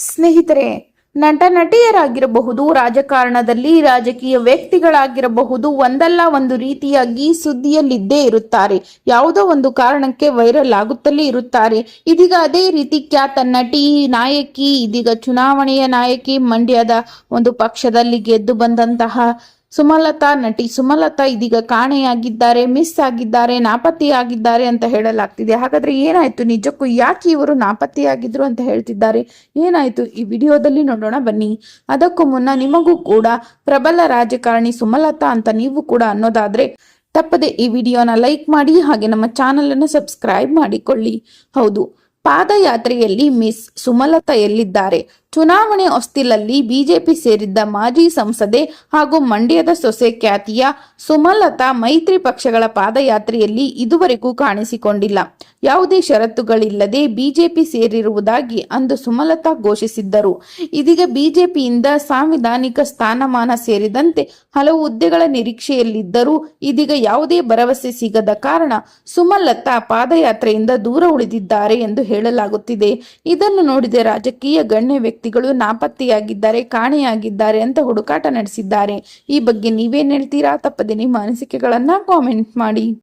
ಸ್ನೇಹಿತರೆ, ನಟ ನಟಿಯರಾಗಿರಬಹುದು, ರಾಜಕಾರಣದಲ್ಲಿ ರಾಜಕೀಯ ವ್ಯಕ್ತಿಗಳಾಗಿರಬಹುದು, ಒಂದಲ್ಲ ಒಂದು ರೀತಿಯಾಗಿ ಸುದ್ದಿಯಲ್ಲಿದ್ದೇ ಇರುತ್ತಾರೆ. ಯಾವುದೋ ಒಂದು ಕಾರಣಕ್ಕೆ ವೈರಲ್ ಆಗುತ್ತಲೇ ಇರುತ್ತಾರೆ. ಇದೀಗ ಅದೇ ರೀತಿ ಖ್ಯಾತ ನಟಿ, ನಾಯಕಿ, ಇದೀಗ ಚುನಾವಣೆಯ ನಾಯಕಿ, ಮಂಡ್ಯದ ಒಂದು ಪಕ್ಷದಲ್ಲಿ ಗೆದ್ದು ಬಂದಂತಹ ಸುಮಲತಾ, ನಟಿ ಸುಮಲತಾ ಇದೀಗ ಕಾಣೆಯಾಗಿದ್ದಾರೆ, ಮಿಸ್ ಆಗಿದ್ದಾರೆ, ನಾಪತ್ತೆಯಾಗಿದ್ದಾರೆ ಅಂತ ಹೇಳಲಾಗ್ತಿದೆ. ಹಾಗಾದ್ರೆ ಏನಾಯ್ತು? ನಿಜಕ್ಕೂ ಯಾಕೆ ಇವರು ನಾಪತ್ತೆಯಾಗಿದ್ರು ಅಂತ ಹೇಳ್ತಿದ್ದಾರೆ? ಏನಾಯ್ತು? ಈ ವಿಡಿಯೋದಲ್ಲಿ ನೋಡೋಣ ಬನ್ನಿ. ಅದಕ್ಕೂ ಮುನ್ನ ನಿಮಗೂ ಕೂಡ ಪ್ರಬಲ ರಾಜಕಾರಣಿ ಸುಮಲತಾ ಅಂತ ನೀವು ಕೂಡ ಅನ್ನೋದಾದ್ರೆ ತಪ್ಪದೆ ಈ ವಿಡಿಯೋನ ಲೈಕ್ ಮಾಡಿ ಹಾಗೆ ನಮ್ಮ ಚಾನಲ್ ಅನ್ನು ಸಬ್ಸ್ಕ್ರೈಬ್ ಮಾಡಿಕೊಳ್ಳಿ. ಹೌದು, ಪಾದಯಾತ್ರೆಯಲ್ಲಿ ಮಿಸ್ ಸುಮಲತಾ ಎಲ್ಲಿದ್ದಾರೆ? ಚುನಾವಣೆ ಹೊಸ್ತಿಲಲ್ಲಿ ಬಿಜೆಪಿ ಸೇರಿದ್ದ ಮಾಜಿ ಸಂಸದೆ ಹಾಗೂ ಮಂಡ್ಯದ ಸೊಸೆ ಖ್ಯಾತಿಯ ಸುಮಲತಾ ಮೈತ್ರಿ ಪಕ್ಷಗಳ ಪಾದಯಾತ್ರೆಯಲ್ಲಿ ಇದುವರೆಗೂ ಕಾಣಿಸಿಕೊಂಡಿಲ್ಲ. ಯಾವುದೇ ಷರತ್ತುಗಳಿಲ್ಲದೆ ಬಿಜೆಪಿ ಸೇರಿರುವುದಾಗಿ ಅಂದು ಸುಮಲತಾ ಘೋಷಿಸಿದ್ದರು. ಇದೀಗ ಬಿಜೆಪಿಯಿಂದ ಸಾಂವಿಧಾನಿಕ ಸ್ಥಾನಮಾನ ಸೇರಿದಂತೆ ಹಲವು ಹುದ್ದೆಗಳ ನಿರೀಕ್ಷೆಯಲ್ಲಿದ್ದರೂ ಇದೀಗ ಯಾವುದೇ ಭರವಸೆ ಸಿಗದ ಕಾರಣ ಸುಮಲತಾ ಪಾದಯಾತ್ರೆಯಿಂದ ದೂರ ಉಳಿದಿದ್ದಾರೆ ಎಂದು ಹೇಳಲಾಗುತ್ತಿದೆ. ಇದನ್ನು ನೋಡಿದ ರಾಜಕೀಯ ಗಣ್ಯ ವ್ಯಕ್ತಿಗಳು ನಾಪತ್ತೆಯಾಗಿದ್ದಾರೆ, ಕಾಣೆಯಾಗಿದ್ದಾರೆ ಅಂತ ಹುಡುಕಾಟ ನಡೆಸಿದ್ದಾರೆ. ಈ ಬಗ್ಗೆ ನೀವೇನ್ ಹೇಳ್ತೀರಾ? ತಪ್ಪದೆ ನಿಮ್ಮ ಅನಿಸಿಕೆಗಳನ್ನ ಕಾಮೆಂಟ್ ಮಾಡಿ.